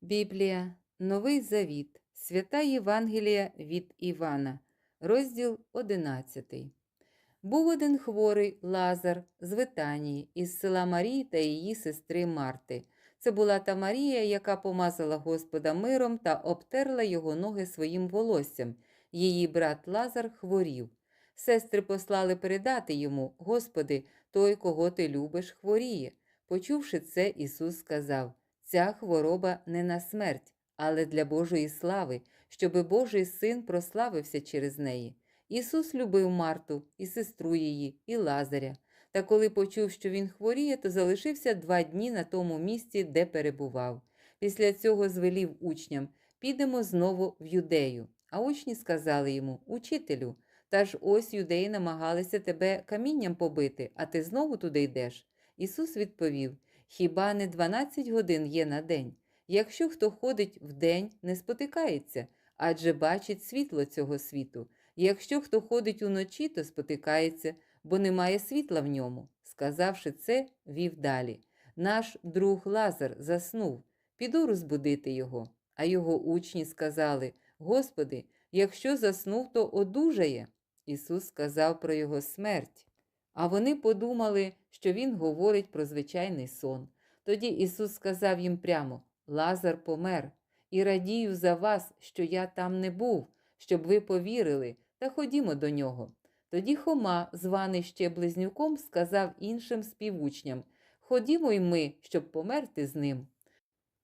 Біблія, Новий Завіт, Свята Євангелія від Івана, розділ 11. Був один хворий Лазар з Витанії, із села Марії та її сестри Марти. Це була та Марія, яка помазала Господа миром та обтерла його ноги своїм волоссям. Її брат Лазар хворів. Сестри послали передати йому: Господи, той, кого ти любиш, хворіє. Почувши це, Ісус сказав: Ця хвороба не на смерть, але для Божої слави, щоби Божий син прославився через неї. Ісус любив Марту, і сестру її, і Лазаря. Та коли почув, що він хворіє, то залишився два дні на тому місці, де перебував. Після цього звелів учням підемо знову в юдею. А учні сказали йому Учителю, та ж ось юдеї намагалися тебе камінням побити, а ти знову туди йдеш. Ісус відповів Хіба не 12 годин є на день? Якщо хто ходить вдень, не спотикається, адже бачить світло цього світу. Якщо хто ходить уночі, то спотикається, бо немає світла в ньому. Сказавши це, вів далі. Наш друг Лазар заснув, піду розбудити його. А його учні сказали: Господи, якщо заснув, то одужає. Ісус сказав про його смерть. А вони подумали, що Він говорить про звичайний сон. Тоді Ісус сказав їм прямо: Лазар помер, і радію за вас, що я там не був, щоб ви повірили, та ходімо до нього. Тоді Хома, званий ще близнюком, сказав іншим співучням: Ходімо й ми, щоб померти з ним.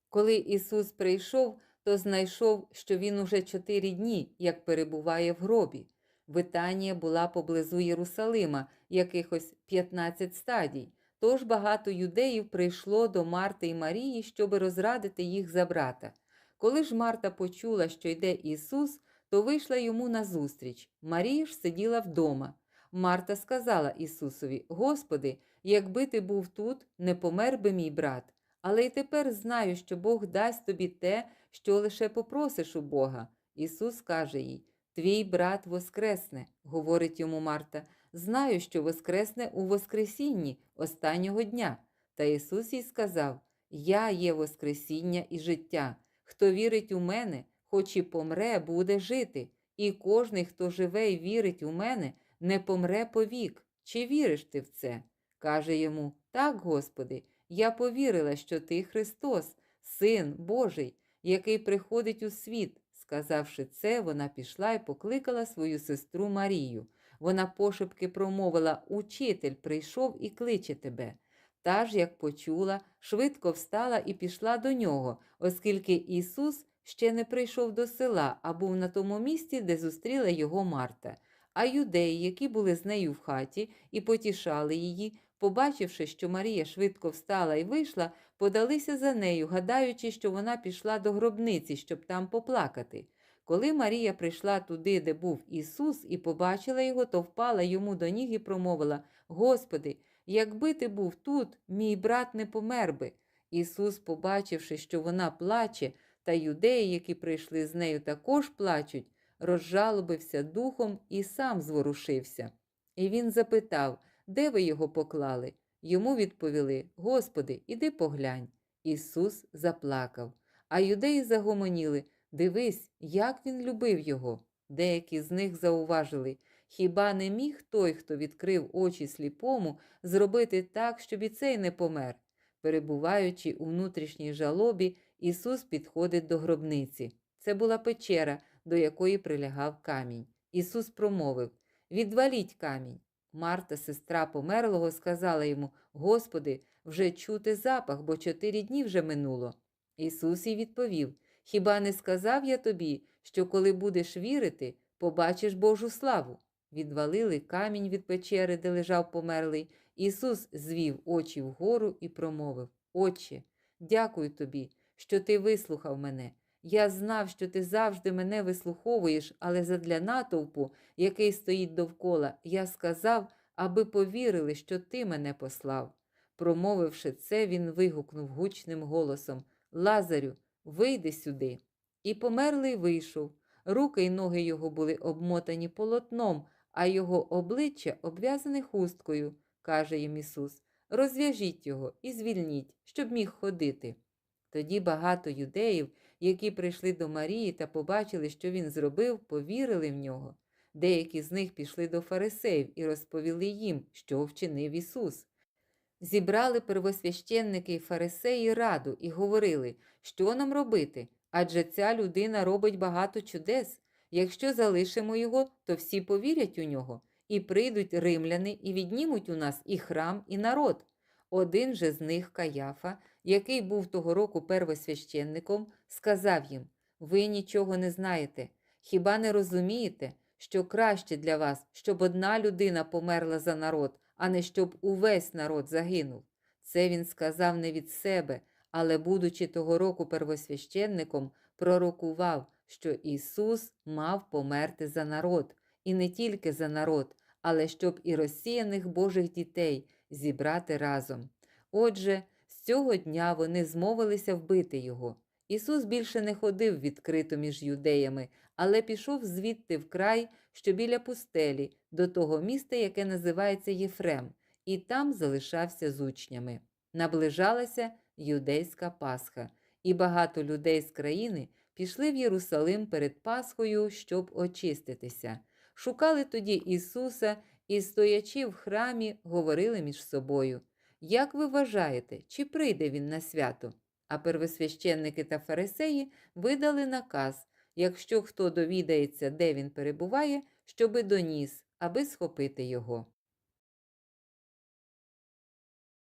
Коли Ісус прийшов, то знайшов, що Він уже чотири дні, як перебуває в гробі. Витанія була поблизу Єрусалима, якихось 15 стадій. Тож багато юдеїв прийшло до Марти і Марії, щоб розрадити їх за брата. Коли ж Марта почула, що йде Ісус, то вийшла йому назустріч. Марія ж сиділа вдома. Марта сказала Ісусові: Господи, якби ти був тут, не помер би мій брат. Але й тепер знаю, що Бог дасть тобі те, що лише попросиш у Бога. Ісус каже їй: Твій брат воскресне, говорить йому Марта. Знаю, що воскресне у Воскресінні останнього дня. Та Ісус їй сказав: Я є Воскресіння і життя. Хто вірить у мене, хоч і помре, буде жити, і кожний, хто живе і вірить у мене, не помре повік. Чи віриш ти в це? Каже йому: Так, Господи, я повірила, що ти Христос, Син Божий, який приходить у світ. Сказавши це, вона пішла і покликала свою сестру Марію. Вона пошепки промовила Учитель прийшов і кличе тебе. Та ж, як почула, швидко встала і пішла до нього, оскільки Ісус ще не прийшов до села, а був на тому місці, де зустріла його Марта. А юдеї, які були з нею в хаті і потішали її, побачивши, що Марія швидко встала і вийшла, подалися за нею, гадаючи, що вона пішла до гробниці, щоб там поплакати. Коли Марія прийшла туди, де був Ісус, і побачила його, то впала йому до ніг і промовила: Господи, якби ти був тут, мій брат не помер би. Ісус, побачивши, що вона плаче, та юдеї, які прийшли з нею, також плачуть, розжалобився духом і сам зворушився. І він запитав, де ви його поклали? Йому відповіли: Господи, іди поглянь. Ісус заплакав. А юдеї загомоніли Дивись, як він любив його. Деякі з них зауважили хіба не міг той, хто відкрив очі сліпому, зробити так, щоб і цей не помер? Перебуваючи у внутрішній жалобі, Ісус підходить до гробниці. Це була печера, до якої прилягав камінь. Ісус промовив Відваліть камінь. Марта, сестра померлого, сказала йому Господи, вже чути запах, бо чотири дні вже минуло. Ісус їй відповів Хіба не сказав я тобі, що коли будеш вірити, побачиш Божу славу? Відвалили камінь від печери, де лежав померлий. Ісус звів очі вгору і промовив Отче, дякую тобі, що ти вислухав мене. Я знав, що ти завжди мене вислуховуєш, але задля натовпу, який стоїть довкола, я сказав, аби повірили, що ти мене послав. Промовивши це, він вигукнув гучним голосом Лазарю, вийди сюди. І померлий вийшов. Руки й ноги його були обмотані полотном, а його обличчя обв'язане хусткою, каже їм Ісус. Розв'яжіть його і звільніть, щоб міг ходити. Тоді багато юдеїв, які прийшли до Марії та побачили, що він зробив, повірили в нього. Деякі з них пішли до фарисеїв і розповіли їм, що вчинив Ісус. Зібрали первосвященники й фарисеї раду і говорили, що нам робити, адже ця людина робить багато чудес. Якщо залишимо його, то всі повірять у нього, і прийдуть римляни і віднімуть у нас і храм, і народ. Один же з них, Каяфа, який був того року первосвященником, сказав їм: Ви нічого не знаєте, хіба не розумієте, що краще для вас, щоб одна людина померла за народ, а не щоб увесь народ загинув. Це він сказав не від себе, але, будучи того року первосвященником, пророкував, що Ісус мав померти за народ, і не тільки за народ, але щоб і розсіяних Божих дітей зібрати разом. Отже, з цього дня вони змовилися вбити його. Ісус більше не ходив відкрито між юдеями, але пішов звідти в край, що біля пустелі, до того міста, яке називається Єфрем, і там залишався з учнями. Наближалася юдейська Пасха, і багато людей з країни пішли в Єрусалим перед Пасхою, щоб очиститися. Шукали тоді Ісуса і, стоячи в храмі, говорили між собою. Як ви вважаєте, чи прийде він на свято? А первосвященники та фарисеї видали наказ, якщо хто довідається, де він перебуває, щоби доніс, аби схопити його.